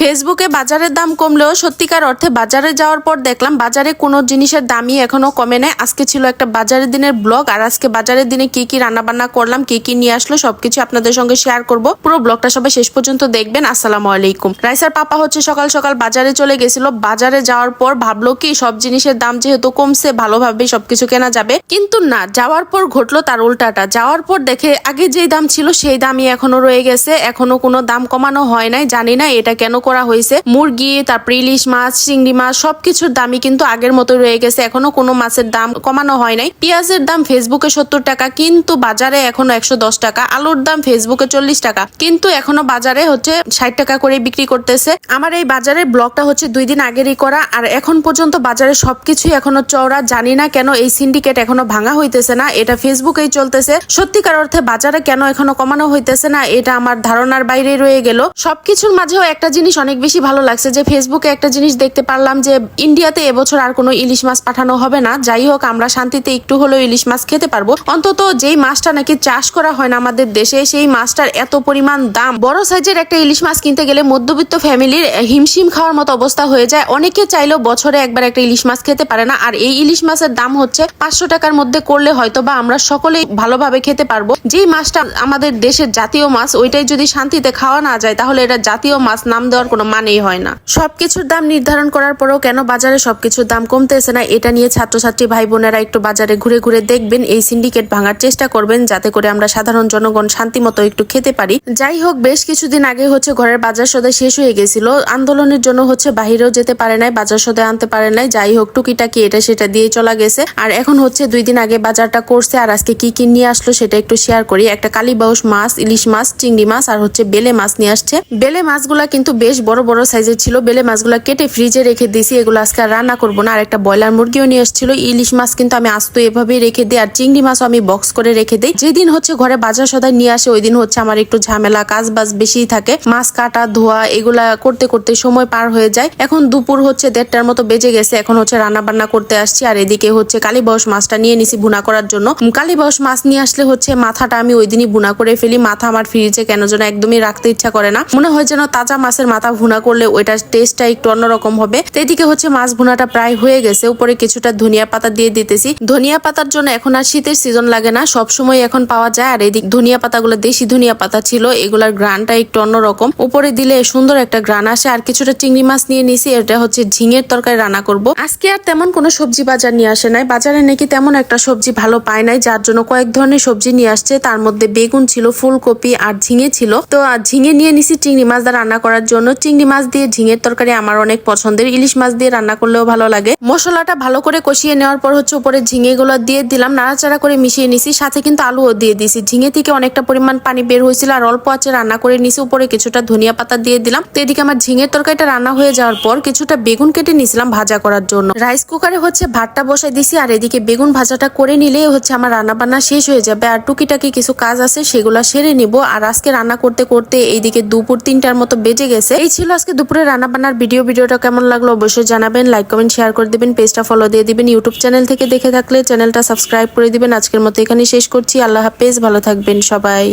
ফেসবুকে বাজারের দাম কমলেও সত্যিকার অর্থে বাজারে যাওয়ার পর দেখলাম বাজারে কোনো জিনিসের দামই এখনও কমে নাই। আজকে ছিল একটা বাজারের দিনের ব্লগ, আর আজকে বাজারের দিনে কি কি রান্না বান্না করলাম, কি কি নিয়ে আসলো, সবকিছু আপনাদের সঙ্গে শেয়ার করব। পুরো ব্লগটা সবাই শেষ পর্যন্ত দেখবেন। আসসালামু আলাইকুম। রাইসার পাপা হচ্ছে সকাল সকাল বাজারে চলে গেছিল। বাজারে যাওয়ার পর ভাবলো কি, সব জিনিসের দাম যেহেতু কমছে, ভালোভাবে সবকিছু কেনা যাবে। কিন্তু না, যাওয়ার পর ঘটলো তার উল্টাটা। যাওয়ার পর দেখে আগে যেই দাম ছিল, সেই দামই এখনও রয়ে গেছে। এখনও কোনো দাম কমানো হয় নাই, জানি না এটা কেন করা হয়েছে। মুরগি, তারপর ইলিশ মাছ, চিংড়ি মাছ, সবকিছুর দামই কিন্তু আগের মতো রয়ে গেছে। এখনও কোনো মাছের দাম কমানো হয় নাই। পেঁয়াজের দাম ফেসবুকে সত্তর টাকা, কিন্তু বাজারে এখনও একশো দশ টাকা। আলুর দাম ফেসবুকে চল্লিশ টাকা। কিন্তু এখনও বাজারে হচ্ছে ষাট টাকা করে বিক্রি করতেছে। আমার এই বাজারের ব্লগটা হচ্ছে দুই দিন আগেরই করা। আর এখন পর্যন্ত বাজারে সবকিছুই এখনও চওড়া। জানি না কেন এই সিন্ডিকেট এখনও ভাঙা হইতেছে না। এটা ফেসবুকেই চলতেছে। সত্যিকার অর্থে বাজারে কেন এখনও কমানো হইতেছে না, এটা আমার ধারণার বাইরে রয়ে গেল। সবকিছুর মাঝেও একটা জিনিস অনেক বেশি ভালো লাগছে যে ফেসবুকে একটা জিনিস দেখতে পারলাম যে ইন্ডিয়াতে এবছর আর কোনো ইলিশ মাছ পাঠানো হবে না। যাই হোক, আমরা শান্তিতে একটু হলেও ইলিশ মাছ খেতে পারব। অন্তত যেই মাছটা নাকি চাষ করা হয় না আমাদের দেশে, সেই মাছটার এত পরিমাণ দাম। বড় সাইজের একটা ইলিশ মাছ কিনতে গেলে মধ্যবিত্ত ফ্যামিলির হিমশিম খাওয়ার মতো অবস্থা হয়ে যায়। অনেকে চাইলেও বছরে একবার একটা ইলিশ মাছ খেতে পারে না। আর এই ইলিশ মাছের দাম হচ্ছে পাঁচশো টাকার মধ্যে করলে হয়তো বা আমরা সকলেই ভালোভাবে খেতে পারব। যেই মাছটা আমাদের দেশের জাতীয় মাছ, ওইটাই যদি শান্তিতে খাওয়া না যায়, তাহলে এটা জাতীয় মাছ নাম দেওয়ার কোনো মানেই হয় না। সবকিছুর দাম নির্ধারণ করার পরেও কেন বাজারে সবকিছুর দাম কমতেছে না, এটা নিয়ে ছাত্রছাত্রী ভাই বোনেরা একটু বাজারে ঘুরে ঘুরে দেখবেন। এই সিন্ডিকেট ভাঙার চেষ্টা করবেন যাতে করে আমরা সাধারণ জনগণ শান্তি মতো একটু খেতে পারি। যাই হোক, বেশ কিছুদিন আগে হচ্ছে ঘরের বাজার সদাই শেষ হয়ে গেছিল। আন্দোলনের জন্য হচ্ছে বাহিরেও যেতে পারে নাই, বাজার সদাই আনতে পারে নাই। যাই হোক, টুকিটাকি এটা সেটা দিয়ে চলা গেছে। আর এখন হচ্ছে দুই দিন আগে বাজারটা করছে। আর আজকে কি কি নিয়ে আসলো সেটা একটু শেয়ার করি। একটা কালীবাউস মাছ, ইলিশ মাছ, চিংড়ি মাছ, আর হচ্ছে বেলে মাছ নিয়ে আসছে। বেলে মাছগুলা কিন্তু বেশ বড় বড় সাইজের ছিল। বেলে মাছগুলা কেটে ফ্রিজে রেখে দিয়েছি। এগুলো আজকে আর রান্না করব না। আর একটা ব্রয়লার মুরগিও নিয়ে এসেছিল। ইলিশ মাছ কিন্তু আমি আস্ত এভাবেই রেখে দিই। আর চিংড়ি মাছও আমি বক্স করে রেখে দিই। যেদিন হচ্ছে ঘরে বাজার সদায় নিয়ে আসে ওই দিন হচ্ছে আমার একটু ঝামেলা কাজ বাজ বেশি থাকে। মাছ কাটা ধোয়া এগুলা করতে করতে সময় পার হয়ে যায়। এখন দুপুর হচ্ছে দেড়টার মতো বেজে গেছে। এখন হচ্ছে রান্না বান্না করতে আসছি। আর এদিকে হচ্ছে কালীবস মাছটা নিয়ে নিছি ভুনা করার জন্য। উম, কালীবস মাছ নিয়ে আসলে হচ্ছে মাথাটা আমি ওই দিনই ভুনা করে ফেলি। মাথা আমার ফ্রিজে কেন যেন একদমই রাখতে ইচ্ছা করে না। মনে হয় যেন তাজা মাছের মাথা ভুনা করলে ওইটার টেস্টটা একটু অন্যরকম হবে। এদিকে হচ্ছে মাছ ভুনাটা প্রায় হয়ে গেছে। উপরে কিছুটা ধনিয়া পাতা দিয়ে দিতেছি। ধনিয়া পাতার জন্য এখন আর শীতের সিজন লাগে না। সব সময় এখন পাওয়া যায়। আর এদিক ধনিয়া পাতাগুলো দেশি ধনিয়া পাতা ছিল। এগুলার গ্রানটা একটু অন্যরকম। উপরে দিলে সুন্দর একটা গ্রান আসে। আর কিছুটা চিংড়ি মাছ নিয়ে নিছি। এটা হচ্ছে ঝিঙের তরকারি রান্না করব। আজকে আর তেমন কোনো সবজি বাজার নিয়ে আসে নাই। বাজারে নাকি তেমন একটা সবজি ভালো পায় নাই, যার জন্য কয়েক ধরনের সবজি নিয়ে আসছে। তার মধ্যে বেগুন ছিল, ফুলকপি আর ঝিঙে ছিল। তো ঝিঙে নিয়ে নিছি চিংড়ি মাছ রান্না করার জন্য। চিংড়ি মাছ দিয়ে ঝিঙের তরকারি আমার অনেক পছন্দের। ইলিশ মাছ দিয়ে রান্না করলেও ভালো লাগে। মশলাটা ভালো করে কষিয়ে নেওয়ার পর হচ্ছে উপরে ঝিঙে গুলো দিয়ে দিলাম। নাড়াচাড়া করে মিশিয়ে নিছি, সাথে কিন্তু আলুও দিয়ে দিছি। ঝিঙে থেকে অনেকটা পরিমাণ পানি বের হয়েছিল আর অল্প আছে রান্না করে নিছি। উপরে কিছুটা ধনিয়া পাতা দিয়ে দিলাম। তো এদিকে আমার ঝিঙের তরকারিটা রান্না হয়ে যাওয়ার পর কিছুটা বেগুন কেটে নিছিলাম ভাজা করার জন্য। রাইস কুকারে হচ্ছে ভাতটা বসাই দিছি আর এদিকে বেগুন ভাজাটা করে নিলেই হচ্ছে আমার রান্না বান্না শেষ হয়ে যাবে। আর টুকিটাকি কিছু কাজ আছে সেগুলো সেরে নিব। আর আজকে রান্না করতে করতে এইদিকে দুপুর তিনটার মতো বেজে গেছে। এই ছিল আজকে দুপুরে রান্না বান্নার ভিডিও। ভিডিওটা কেমন লাগল অবশ্যই জানাবেন লাইক কমেন্ট শেয়ার করে দেবেন পেজটা ফলো দিয়ে দিবেন ইউটিউব চ্যানেল থেকে দেখে থাকলে চ্যানেলটা সাবস্ক্রাইব করে দিবেন। আজকের মতো এখানে শেষ করছি। আল্লাহ হাফেজ, ভালো থাকবেন সবাই।